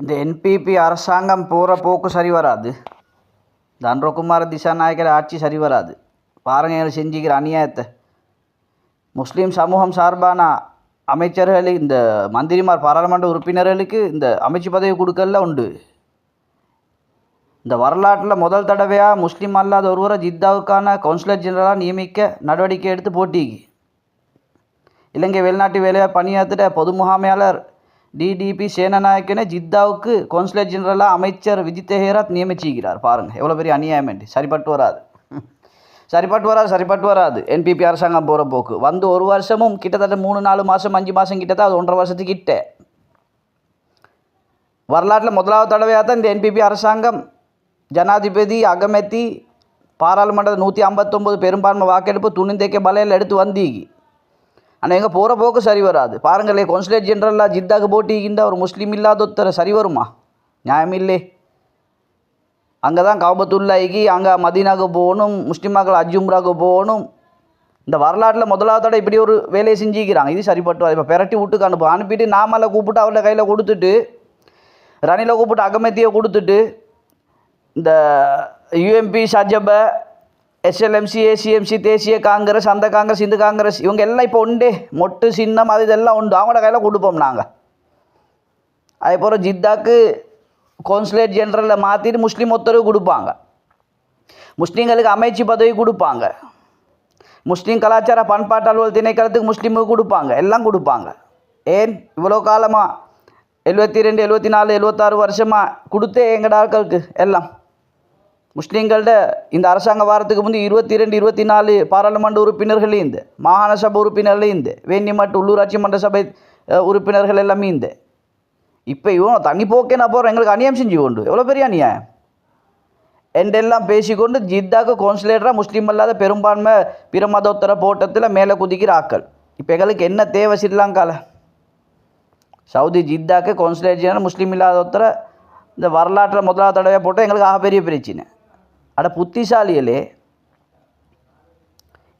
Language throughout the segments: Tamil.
இந்த என்பிபி அரசாங்கம் போகிற போக்கு சரி வராது. தண்டகுமார திசாநாயகர் ஆட்சி சரி வராது. பாருங்க எங்களை செஞ்சுக்கிற அநியாயத்தை. முஸ்லீம் சமூகம் சார்பான அமைச்சர்கள் இந்த மந்திரிமார் பாராளுமன்ற உறுப்பினர்களுக்கு இந்த அமைச்சு பதவி கொடுக்கல உண்டு. இந்த வரலாற்றில் முதல் தடவையாக முஸ்லீம் அல்லாத ஒருவரை ஜித்தாவுக்கான கவுன்சிலர் ஜெனரலாக நியமிக்க நடவடிக்கை எடுத்து போட்டிக்கு. இலங்கை வெளிநாட்டு வேலையாக பணியாற்றிட பொது முகாமையாளர் டிடிபி சேனநாயக்கனை ஜித்தாவுக்கு கவுன்சிலர் ஜெனரலாக அமைச்சர் விஜித் ஹேராத் நியமிச்சிருக்கிறார். பாருங்கள் எவ்வளோ பெரிய அநியாயம் சரிப்பட்டு வராது. சரிப்பட்டு வராது சரிப்பட்டு வராது. என்பிபி அரசாங்கம் போகிற போக்கு. வந்து ஒரு வருஷமும் கிட்டத்தட்ட மூணு நாலு மாதம் அஞ்சு மாதம் கிட்டத்தட்ட அது ஒன்றரை வருஷத்துக்கிட்ட வரலாற்றில் முதலாவது தடவையாக தான் இந்த என்பிபி அரசாங்கம் ஜனாதிபதி அகமதி பாராளுமன்ற நூற்றி ஐம்பத்தொம்பது பெரும்பான்மை வாக்கெடுப்பு துணிந்தேக்க பலையில் எடுத்து வந்தீங்க ஆனால் எங்கே போகிற போக்கு சரி வராது. பாருங்களே கான்சுலேட் ஜென்ரலாக ஜித்தாக்கு போட்டிக்கின்ற ஒரு முஸ்லீம் இல்லாத ஒருத்தர் சரி வருமா? நியாயமில்லே. அங்கே தான் காபத்துல்லாய்க்கு அங்கே மதீனாவுக்கு போகணும் முஸ்லீம் மக்கள் அஜும்ராவுக்கு போகணும். இந்த வரலாற்றில் முதலாவதோட இப்படி ஒரு வேலையை செஞ்சுக்கிறாங்க. இது சரிப்பட்டு இப்போ பெரட்டி விட்டுக்கு அனுப்பு அனுப்பிட்டு நாமலை கூப்பிட்டு அவளை கையில் கொடுத்துட்டு ரணில கூப்பிட்டு அகமத்தியை கொடுத்துட்டு இந்த யூஎம்பி சஜப எஸ்எல்எம்சி ஏசிஎம்சி தேசிய காங்கிரஸ் அந்த காங்கிரஸ் இந்த காங்கிரஸ் இவங்க எல்லாம் இப்போ உண்டு. மொட்டு சின்னம் அது இதெல்லாம் உண்டு. அவங்களோட கையில் கொடுப்போம் நாங்கள் அதே போல் ஜித்தாக்கு கான்சுலேட் ஜெனரலில் மாற்றிட்டு முஸ்லீம் ஒத்தரவு கொடுப்பாங்க. முஸ்லீம்களுக்கு அமைச்சு பதவி கொடுப்பாங்க. முஸ்லீம் கலாச்சார பண்பாட்டு அலுவல் திணைக்களத்துக்கு முஸ்லீமுக்கு கொடுப்பாங்க. எல்லாம் கொடுப்பாங்க. ஏன்? இவ்வளோ காலமாக எழுபத்தி ரெண்டு எழுபத்தி நாலு எழுபத்தாறு வருஷமாக கொடுத்தே எங்கட ஆட்களுக்கு எல்லாம். முஸ்லீம்கள்ட இந்த அரசாங்க வாரத்துக்கு முந்தி இருபத்தி ரெண்டு இருபத்தி நாலு பாராளுமன்ற உறுப்பினர்கள் இந்த மாகாண சபை உறுப்பினர்கள் இந்த வேண்டிமட்டு உள்ளூராட்சி மன்ற சபை உறுப்பினர்கள் எல்லாமே இந்த இப்போ இவன் தண்ணி போக்கே நான் போகிறேன் எங்களுக்கு அநியாயம் செஞ்சு கொண்டு எவ்வளோ பெரிய அநியாயம்? எண்டெல்லாம் பேசிக்கொண்டு ஜித்தாக்கு கவுன்சிலேட்டராக முஸ்லீம் அல்லாத பெரும்பான்மை பிற மதோத்தர போட்டத்தில் மேலே குதிக்கிற ஆக்கள் இப்போ எங்களுக்கு என்ன தேவை ஸ்ரீலங்கால? சவுதி ஜித்தாக்கு கவுன்சிலேட் ஜெனரல் முஸ்லீம் இல்லாத ஒருத்தரை இந்த வரலாற்றில் முதலாவது தடவை போட்டால் எங்களுக்கு ஆக பெரிய பிரச்சனை. அட புத்திசாலிகளே.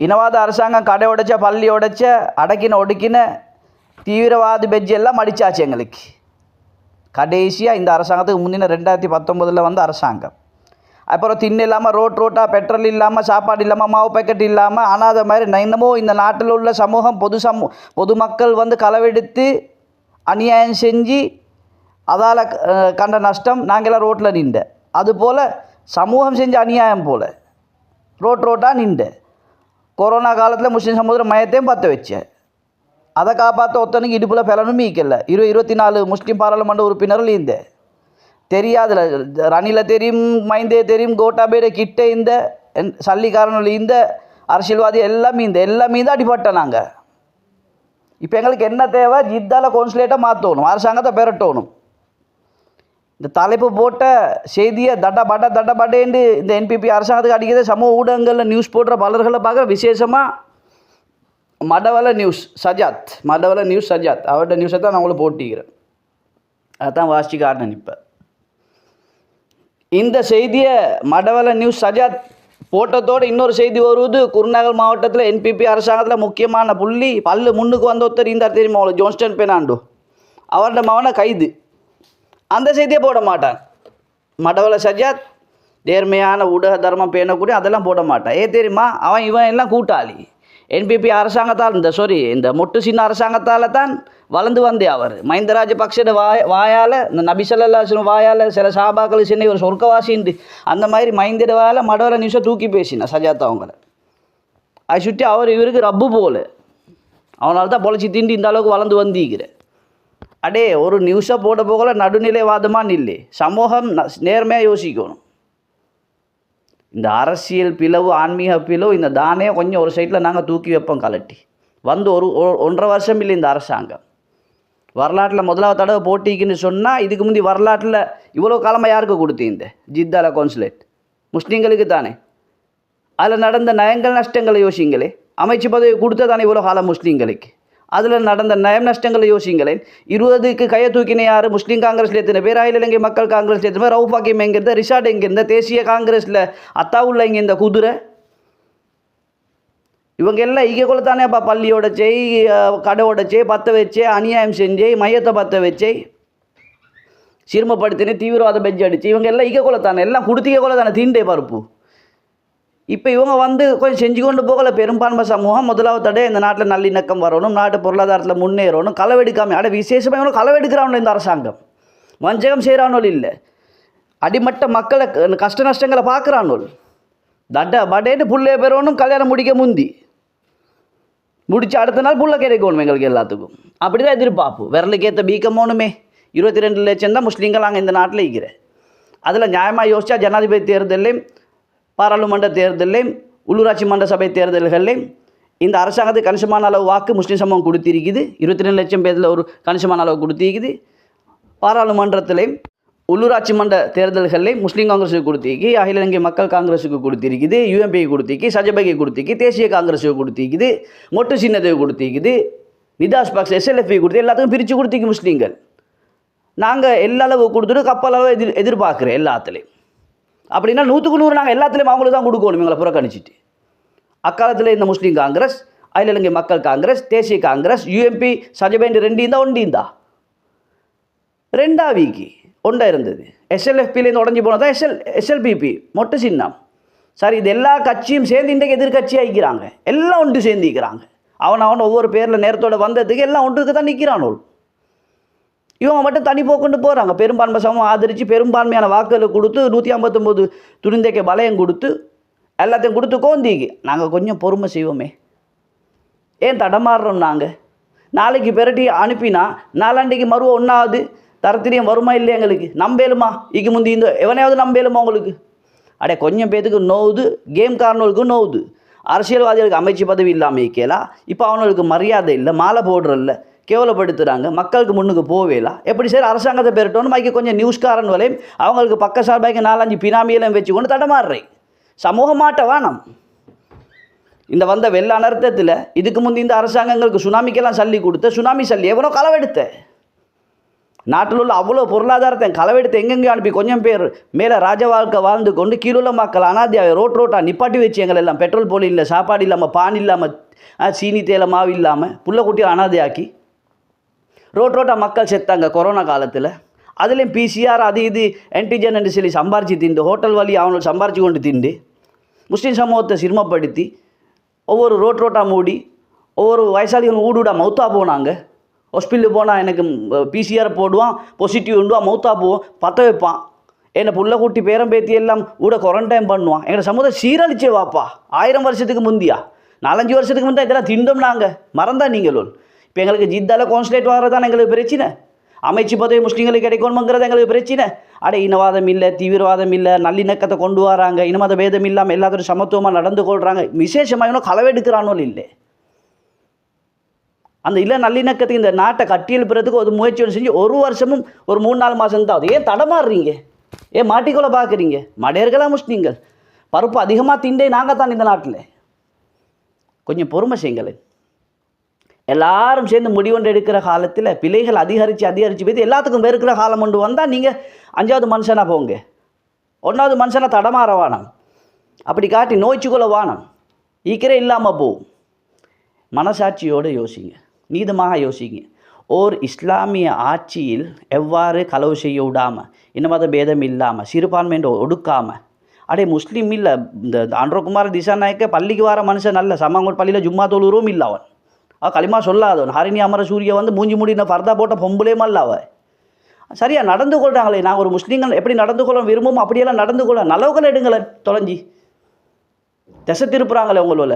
இனவாத அரசாங்கம் கடை உடைச்ச பள்ளி உடைச்ச அடக்கின ஒடுக்கின தீவிரவாத பெஜ் எல்லாம் எங்களுக்கு. கடைசியாக இந்த அரசாங்கத்துக்கு முந்தின ரெண்டாயிரத்தி பத்தொம்பதில் வந்த அரசாங்கம். அப்புறம் தின்னு இல்லாமல் ரோட் ரோட்டாக பெட்ரோல் இல்லாமல் சாப்பாடு இல்லாமல் மாவு பேக்கெட் இல்லாமல் அனாத மாதிரி நைனமோ இந்த நாட்டில் உள்ள சமூகம் பொது சமூ பொதுமக்கள் வந்து களவெடுத்து அநியாயம் செஞ்சு அதால் கண்ட நஷ்டம் நாங்கள்லாம் ரோட்டில் நின்ற அதுபோல் சமூகம் செஞ்ச அநியாயம் போல். ரோட் ரோட்டாக நின்று. கொரோனா காலத்தில் முஸ்லீம் சமுதாயம் மையத்தையும் பற்ற வச்சேன் அதை காப்பாற்ற ஒத்தனுக்கு இடுப்பில் பலனும் மீக்கல. இருபது இருபத்தி நாலு முஸ்லீம் பாராளுமன்ற உறுப்பினர்கள் இந்த தெரியாதுல ரணில தெரியும் மைந்தே தெரியும் கோட்டாபேட கிட்ட இந்த என்- சல்லிக்காரனில் இந்த அரசியல்வாதி எல்லாமே இந்த எல்லாமே தான் அடிபட்ட நாங்கள் இப்போ எங்களுக்கு என்ன தேவை? ஜித்தால கவுன்சிலேட்டாக மாற்றணும் அரசாங்கத்தை பெரட்டணும். இந்த தலைப்பு போட்ட செய்தியை தட பட தட படேண்டு இந்த என்பிபி அரசாங்கத்துக்கு அடிக்கிறது சமூக ஊடகங்களில் நியூஸ் போடுற பலர்களை பார்க்க விசேஷமாக மடவல நியூஸ் சஜாத். மடவல நியூஸ் சஜாத். அவர்கிட்ட நியூஸை தான் நான் உங்களை போட்டிக்கிறேன். அதான் வாசிச்சு காட்டினேன் நிற்பேன் இந்த செய்தியை மடவல நியூஸ் சஜாத் போட்டத்தோடு இன்னொரு செய்தி வருவது குருநகர் மாவட்டத்தில் என்பிபி அரசாங்கத்தில் முக்கியமான புள்ளி. பல்லு முன்னுக்கு வந்த ஒருத்தர் இருந்தார் தெரியுமா அவளை ஜோன்ஸ்டன் பெனாண்டோ அவரோட மகனை கைது. அந்த செய்தியை போட மாட்டான். மடவள சஜாத் நேர்மையான ஊடக தர்மம் பேணக்கூடிய அதெல்லாம் போட மாட்டான். ஏன் தெரியுமா? அவன் இவன் எல்லாம் கூட்டாளி. என்பிபி அரசாங்கத்தால் இந்த சாரி இந்த மொட்டு சின்ன அரசாங்கத்தால் தான் வளர்ந்து வந்தே அவர். மஹிந்த ராஜபக்சோட வாய் வாயால் இந்த நபிசல்லாசன் வாயால் சில சாபாக்கள் சின்ன ஒரு சொர்க்கவாசின்ட்டு அந்த மாதிரி மைந்திட வாயால் மடவல நியூஸை தூக்கி பேசினா சஜாத் அவங்கள. அதை சுற்றி அவர் இவருக்கு ரப்பு போல. அவனால தான் பொழைச்சி திண்டி இந்த அளவுக்கு வளர்ந்து வந்தீங்கிற அடே ஒரு நியூஸை போட போகல நடுநிலைவாதமாக இல்லை சமூகம் நேர்மையாக யோசிக்கணும். இந்த அரசியல் பிளவு ஆன்மீக பிளவு இந்த தானே கொஞ்சம் ஒரு சைட்டில் நாங்கள் தூக்கி வைப்போம் கலட்டி. வந்து ஒரு ஒ- ஒன்றரை வருஷம் இல்லை இந்த அரசாங்கம். வரலாற்றில் முதலாவது தடவை போட்டிக்குன்னு சொன்னால் இதுக்கு முந்தி வரலாற்றில் இவ்வளோ காலமாக யாருக்கு கொடுத்தீங்க ஜித்தால கான்சுலேட் முஸ்லீம்களுக்கு தானே. அதில் நடந்த நயங்கள் நஷ்டங்களை யோசிங்களே அமைச்சு பதவி கொடுத்ததானே இவ்வளோ காலம் முஸ்லீம்களுக்கு? அதில் நடந்த நயம் நஷ்டங்களை யோசிங்களேன் இருபதுக்கு கையை தூக்கின யார்? முஸ்லீம் காங்கிரஸில் எத்தனை பேர்? அகில இலங்கை மக்கள் காங்கிரஸ் எத்தனை பேர்? ரவுபாக்கியம் எங்கிருந்த ரிஷாட் எங்கே தேசிய காங்கிரஸில் அத்தாவுள்ள இங்கே இந்த குதிரை. இவங்க எல்லாம் ஈகக்குள்ள தானே பள்ளியோட செய் கடை உடச்சே பற்ற வச்சே அநியாயம் செஞ்சே மையத்தை பற்ற வச்சே சிறுமப்படுத்தினே தீவிரவாத பெஞ்ச் அடிச்சு இவங்க எல்லாம் இங்கே கொலை தானே? எல்லாம் கொடுத்திக்க கொலை தானே? தீண்டே பருப்பு. இப்போ இவங்க வந்து கொஞ்சம் செஞ்சு கொண்டு போகல. பெரும்பான்மை சமூகம் முதலாவது தடவை இந்த நாட்டில் நல்லிணக்கம் வரணும் நாட்டு பொருளாதாரத்தில் முன்னேறணும் களவெடுக்காம அட விசேஷமாக இவங்க களவெடுக்கிறானோ இந்த அரசாங்கம். வஞ்சகம் செய்கிறானோ இல்லை. அடிமட்ட மக்களை கஷ்ட நஷ்டங்களை பார்க்குறானோ தட்ட படேன்னு புள்ளைய பெறணும் கல்யாணம் முடிக்க முந்தி. முடிச்சு அடுத்த நாள் புள்ள கிடைக்கணும் எங்களுக்கு எல்லாத்துக்கும். அப்படி தான் எதிர்பார்ப்பு விரலுக்கேற்ற பீக்கமோனுமே இருபத்தி ரெண்டு லட்சம் தான் முஸ்லீம்கள் நாங்கள் இந்த நாட்டில் இருக்கிற. அதில் நியாயமாக யோசிச்சா ஜனாதிபதி தேர்தலையும் பாராளுமன்ற தேர்தலையும் உள்ளூராட்சி மன்ற சபை தேர்தல்கள்லையும் இந்த அரசாங்கத்துக்கு கணிசமான அளவு வாக்கு முஸ்லீம் சமூகம் கொடுத்திருக்குது. இருபத்தி ரெண்டு லட்சம் பேரில் ஒரு கணிசமான அளவு கொடுத்திருக்குது. பாராளுமன்றத்திலையும் உள்ளூராட்சி மன்ற தேர்தல்களில் முஸ்லீம் காங்கிரஸுக்கு கொடுத்திருக்கு அகில இலங்கை மக்கள் காங்கிரஸுக்கு கொடுத்திருக்குது. யூஎம்பிக்கு கொடுத்திருக்கு சஜபகை கொடுத்திருக்கு தேசிய காங்கிரஸுக்கு கொடுத்திருக்குது. மொட்டு சின்னத்துக்கு கொடுத்திருக்குது. நிதாஸ் பாக்ஸ் எஸ்எல்எஃபி கொடுத்து எல்லாத்துக்கும் பிரித்து கொடுத்திருக்கு முஸ்லீம்கள். நாங்கள் எல்லா அளவு கொடுத்துட்டு கப்பல் அளவு எதிர் எதிர்பார்க்குறோம் எல்லாத்துலேயும். அப்படின்னா நூற்றுக்கு நூறு நாங்கள் எல்லாத்துலேயும் அவங்களுக்கு தான் கொடுக்கணும் இவங்களை புறக்கணிச்சிட்டு. அக்காலத்தில் இந்த முஸ்லீம் காங்கிரஸ் அகில இலங்கை மக்கள் காங்கிரஸ் தேசிய காங்கிரஸ் யூஎம்பி சஜபேண்டு ரெண்டியும் தான் ஒண்டிந்தா ரெண்டா வீக்கி ஒன்றா இருந்தது. எஸ்எல்எஃபிலேருந்து உடஞ்சி போனதான் எஸ்எல் எஸ்எல்பிபி மொட்டை சின்னம். சரி இது எல்லா கட்சியும் சேர்ந்து இன்றைக்கு எதிர்கட்சி ஆகிக்கிறாங்க எல்லாம் ஒன்று சேர்ந்திக்கிறாங்க அவன் அவன் ஒவ்வொரு பேரில் நேரத்தோட வந்ததுக்கு எல்லாம் ஒன்றுக்கு தான் நிற்கிறானோள் இவங்க மட்டும் தனி போக்குண்டு போகிறாங்க பெரும்பான்மை சமம் ஆதரித்து பெரும்பான்மையான வாக்குகளை கொடுத்து நூற்றி ஐம்பத்தொம்போது துணிந்தைக்கு பலயம் கொடுத்து எல்லாத்தையும் கொடுத்து கோந்திக்கு. நாங்கள் கொஞ்சம் பொறுமை செய்வோமே. ஏன் தடமாறுறோம் நாங்கள் நாளைக்கு பெரட்டி அனுப்பினா நாலாண்டிக்கு மறுவ ஒன்றாவது தரத்திலையும் வருமா இல்லையா எங்களுக்கு? நம்பேலுமா? இக்கு முந்தி இந்த எவனையாவது நம்பேலுமா உங்களுக்கு? அடே கொஞ்சம் பேத்துக்கு நோவுது கேம் காரணங்களுக்கு நோவுது. அரசியல்வாதிகளுக்கு அமைச்சு பதவி இல்லாமல் இருக்கலா இப்போ அவனுக்கு மரியாதை இல்லை மாலை போடுறல்ல. கேவலப்படுத்துகிறாங்க மக்களுக்கு முன்னுக்கு போவேலா எப்படி சரி? அரசாங்கத்தை பெறட்டோன்னு மைக்கு கொஞ்சம் நியூஸ்காரன் வரையும் அவங்களுக்கு பக்க சார்பாய்க்கு நாலஞ்சு பினாமியெல்லாம் வச்சு கொண்டு தடமாடுறேன் சமூக மாட்ட வேணாம். இந்த வந்த வெள்ள அனர்த்தத்தில் இதுக்கு முந்தி இந்த அரசாங்கங்களுக்கு சுனாமிக்கெல்லாம் சல்லி கொடுத்த சுனாமி சல்லி எவ்வளோ களவெடுத்த. நாட்டில் உள்ள அவ்வளோ பொருளாதாரத்தை களவெடுத்து எங்கெங்கே அனுப்பி கொஞ்சம் பேர் மேலே ராஜ வாழ்க்கை வாழ்ந்து கொண்டு கீழுள்ள மக்கள் அனாதியாவை ரோட் ரோட்டாக நிப்பாட்டி வச்சு எங்களை எல்லாம் பெட்ரோல் போலி இல்லை சாப்பாடு இல்லாமல் பான் இல்லாமல் சீனி தேயிலை மாவு இல்லாமல் புள்ளக்குட்டியை அனாதையாக்கி ரோட் ரோட்டாக மக்கள் செத்தாங்க கொரோனா காலத்தில். அதுலேயும் பிசிஆர் அது இது ஆன்டிஜன் என்று சொல்லி சம்பாரிச்சு திண்டு. ஹோட்டல் வழி அவனுக்கு சம்பாரிச்சு கொண்டு திண்டு. முஸ்லீம் சமூகத்தை சிரமப்படுத்தி ஒவ்வொரு ரோட் ரோட்டாக மூடி ஒவ்வொரு வயசாளிகளும் ஊடுடா மௌத்தா போனாங்க. ஹாஸ்பிட்டலுக்கு போனால் எனக்கு பிசிஆர் போடுவான் பாசிட்டிவ் உண்டுவான் மௌத்தா போவோம் பற்ற வைப்பான். என்னை புள்ள கூட்டி பேரம் பேத்தி எல்லாம் கூட குவாரண்டைன் பண்ணுவான். எங்களை சமூகத்தை சீரழிச்சே வாப்பா. ஆயிரம் வருஷத்துக்கு முந்தியா? நாலஞ்சு வருஷத்துக்கு முந்தைய இதெல்லாம் திண்டோம் நாங்கள் மறந்தா நீங்கள் இப்போ எங்களுக்கு ஜித்தால கான்சுலேட் வர்றதான் எங்களுக்கு பிரச்சனை? அமைச்சு பதவி முஸ்லீம்களுக்கு கிடைக்கணுங்கிறது எங்களுக்கு பிரச்சனை? அட இனவாதம் இல்லை தீவிரவாதம் இல்லை நல்லிணக்கத்தை கொண்டு வராங்க இனமத பேதம் இல்லாமல் எல்லாத்தோட சமத்துவமாக நடந்து கொள்கிறாங்க விசேஷமாக இன்னும் களவெடுக்கிறானோ இல்லை. அந்த இல்லை நல்லிணக்கத்துக்கு இந்த நாட்டை கட்டியெழுப்புறதுக்கு ஒரு முயற்சி ஒன்று செஞ்சு ஒரு வருஷமும் ஒரு மூணு நாலு மாதம் தான் ஆகுது ஏன் தடமாறுறீங்க? ஏன் மாட்டிக்கொள்ள பார்க்குறீங்க? மடையர்களா முஸ்லீம்கள்? பருப்பு அதிகமாக திண்டே நாங்கள் தான் இந்த நாட்டில். கொஞ்சம் பொறுமை செய்யுங்களேன். எல்லாரும் சேர்ந்து முடிவொன்று எடுக்கிற காலத்தில் பிழைகள் அதிகரித்து அதிகரித்து போய் எல்லாத்துக்கும் வெறுக்கிற காலம் கொண்டு வந்தால் நீங்கள் அஞ்சாவது மனுஷனாக போங்க. ஒன்றாவது மனுஷனாக தடமாற வானம். அப்படி காட்டி நோய்ச்சிக்குள்ள வானம். ஈக்கிரே இல்லாமல் போகும் மனசாட்சியோடு யோசிங்க. நீதமாக யோசிங்க. ஓர் இஸ்லாமிய ஆட்சியில் எவ்வாறு களவு செய்ய விடாமல் இனமத பேதம் இல்லாமல் சிறுபான்மையை ஒடுக்காமல் அடே முஸ்லீம் இல்லை இந்த ஆண்ட்ரோகுமார் திசாநாயக்க பள்ளிக்கு வர மனுஷன் நல்ல சமாங்கோட் பள்ளியில் ஜும்மா தொழுறவும் இல்லை அவன். அவ களிமா சொல்லாதவன் ஹரிணி அமர சூரிய வந்து மூஞ்சி மூடின பர்தா போட்ட பொம்பளே அல்ல அவ. சரியா நடந்து கொள்கிறாங்களே நான் ஒரு முஸ்லீம்கள் எப்படி நடந்து கொள்ள விரும்பும் அப்படியெல்லாம் நடந்து கொள்ள நலவுகள் எடுங்களேன் தொலைஞ்சி. திசை திருப்புறாங்களே உங்களோட.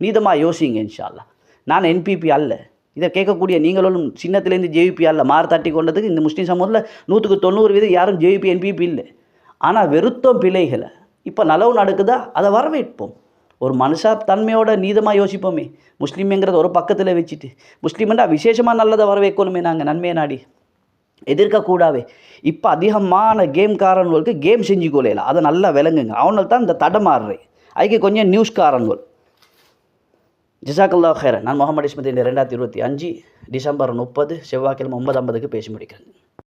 நீதமாக யோசிங்க இன்ஷால்லா. நான் என்பிபி அல்ல. இதை கேட்கக்கூடிய நீங்களும் சின்னத்துலேருந்து ஜேவிபி அல்ல. மாறு தட்டி கொண்டதுக்கு இந்த முஸ்லீம் சமூகத்தில் நூற்றுக்கு தொண்ணூறு வீதம் யாரும் ஜேவிபி என்பிபி இல்லை. ஆனால் வெறுத்தோம் பிழைகளை இப்போ நலவு நடக்குதா? அதை வரவேற்போம். ஒரு மனுஷா தன்மையோட நீதமாக யோசிப்போமே. முஸ்லீம்ங்கிறத ஒரு பக்கத்தில் வச்சுட்டு. முஸ்லீம்னா விசேஷமாக நல்லதை வரவேற்கணுமே நாங்கள் நன்மையை நாடி. எதிர்க்கக்கூடாவே இப்போ அதிகமான கேம்காரன்களுக்கு கேம் செஞ்சு கொள்ளையில. அதை நல்லா விளங்குங்க. அவனால் தான் இந்த தடமாறுறேன். அதுக்கு கொஞ்சம் நியூஸ்காரன்கள் ஜிசாக்கல்லா ஹேரன் நான் முகமது இஸ்மதி ரெண்டாயிரத்தி இருபத்தி அஞ்சு டிசம்பர் முப்பது செவ்வாய்க்கிழமை ஒன்பது ஐம்பதுக்கு பேசி முடிக்கிறேன்.